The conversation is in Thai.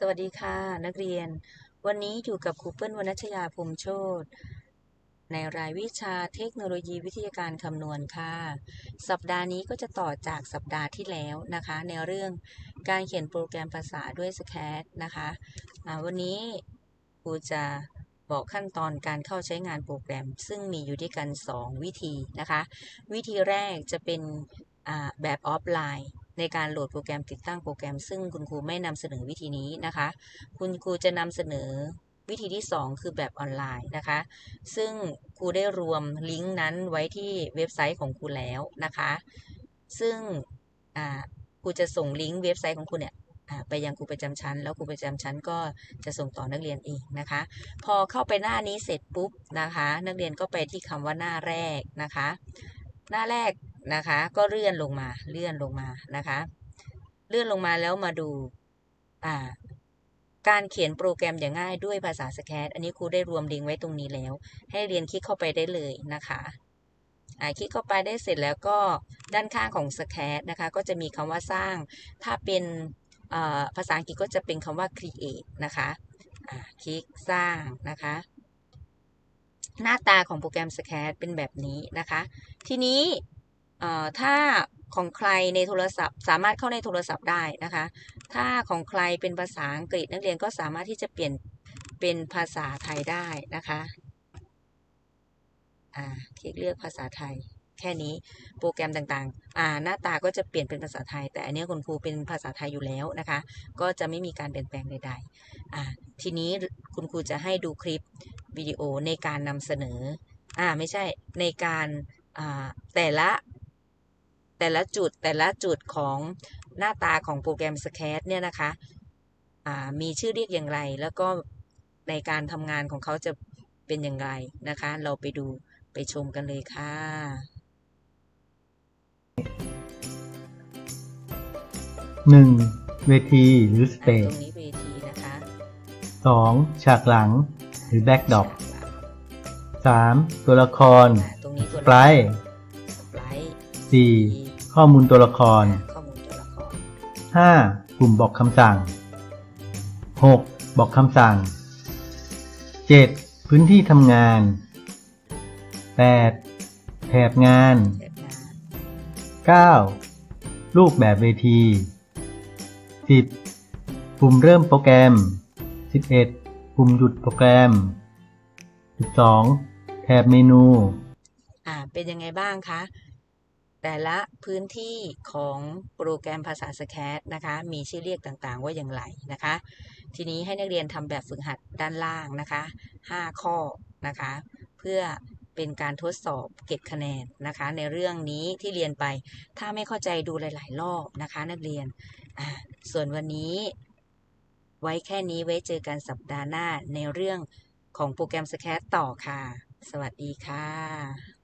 สวัสดีค่ะ นักเรียน วันนี้อยู่กับครูเปิ้ลวรรณชยาพรหมโชตในรายวิชาเทคโนโลยีวิทยาการคำนวณค่ะ สัปดาห์นี้ก็จะต่อจากสัปดาห์ที่แล้วนะคะ ในเรื่องการเขียนโปรแกรมภาษาด้วย SCAD นะคะอ่าวันนี้ครูจะบอกขั้นตอนการเข้าใช้งานโปรแกรม ซึ่งมีอยู่ด้วยกัน 2 วิธีนะคะ วิธีแรกจะเป็นแบบออฟไลน์ ในการโหลดโปรแกรมติดตั้งโปรแกรม ซึ่งคุณครูไม่นำเสนอวิธีนี้นะคะ คุณครูจะนำเสนอวิธีที่ 2 คือแบบออนไลน์นะคะ ซึ่งครูได้รวมลิงก์นั้นไว้ที่เว็บไซต์ของครูแล้วนะคะ ซึ่งครูจะส่งลิงก์เว็บไซต์ของครูเนี่ยไปยังครูประจำชั้น แล้วครูประจำชั้นก็จะส่งต่อนักเรียนเองนะคะ พอเข้าไปหน้านี้เสร็จปุ๊บนะคะ นักเรียนก็ไปที่คำว่าหน้าแรกนะคะ หน้าแรก นะคะ ก็เลื่อนลงมา เลื่อนลงมานะคะ เลื่อนลงมาแล้วมาดูอ่าการเขียนโปรแกรมอย่างง่ายด้วยภาษาสแคตอันนี้ครูได้รวมลิงก์ไว้ตรงนี้แล้ว ให้เรียนคลิกเข้าไปได้เลยนะคะอ่าคลิกเข้าไปได้เสร็จแล้วก็ด้านข้างของสแคตนะคะ ก็จะมีคำว่าสร้าง ถ้าเป็นภาษาอังกฤษก็จะเป็นคำว่า create นะคะอ่าคลิกสร้างนะคะ หน้าตาของโปรแกรม SCAD เป็นแบบนี้นะคะ ทีนี้ ถ้าของใครในโทรศัพท์ สามารถเข้าในโทรศัพท์ได้นะคะ ถ้าของใครเป็นภาษาอังกฤษนักเรียนก็สามารถที่จะเปลี่ยนเป็นภาษาไทยได้นะคะอ่าคลิกเลือกภาษาไทย แค่นี้โปรแกรมต่างๆอ่าหน้าตาก็จะเปลี่ยนเป็นภาษาไทย แต่อันนี้คุณครูเป็นภาษาไทยอยู่แล้วนะคะ ก็จะไม่มีการเปลี่ยนแปลงใดๆอ่าทีนี้คุณครูจะให้ดูคลิปวิดีโอในการนำเสนออ่าไม่ใช่ในการอ่าแต่ละ แต่ละจุดแต่ละจุดของหน้าตาของโปรแกรม SCAD เนี่ยนะคะอ่ามีชื่อเรียกอย่างไร แล้วก็ในการทำงานของเขาจะเป็นอย่างไรนะคะ เราไปดูไปชมกันเลยค่ะหนึ่งเวทีหรือสเตอ่าตจรงนี้เวทีนะคะสองฉากหลังหรือแบ็กดอปสามตัวละครอ่าตรงนี้ตัวสป 4. ข้อมูลตัวละคร ข้อ 5. กลุ่มบอกคำสั่ง 6. บอกคำสั่ง 7. พื้นที่ทำงาน 8. แถบงาน 9. รูปแบบเวที 10. ปุ่มเริ่มโปรแกรม 11. ปุ่มหยุดโปรแกรม 12. แถบเมนู อ่า เป็นยังไงบ้างคะ แต่ละพื้นที่ของโปรแกรมภาษา SCAD นะคะมีชื่อเรียกต่างๆ ว่าอย่างไรนะคะ ทีนี้ให้นักเรียนทำแบบฝึกหัดด้านล่างนะคะ 5 ข้อนะคะ เพื่อเป็นการทดสอบเก็บคะแนนนะคะ ในเรื่องนี้ที่เรียนไปถ้าไม่เข้าใจดูหลาย ๆ รอบนะคะ นักเรียนส่วนวันนี้ ไว้แค่นี้ไว้เจอกันสัปดาห์หน้าในเรื่องของโปรแกรม SCAD ต่อค่ะ สวัสดีค่ะ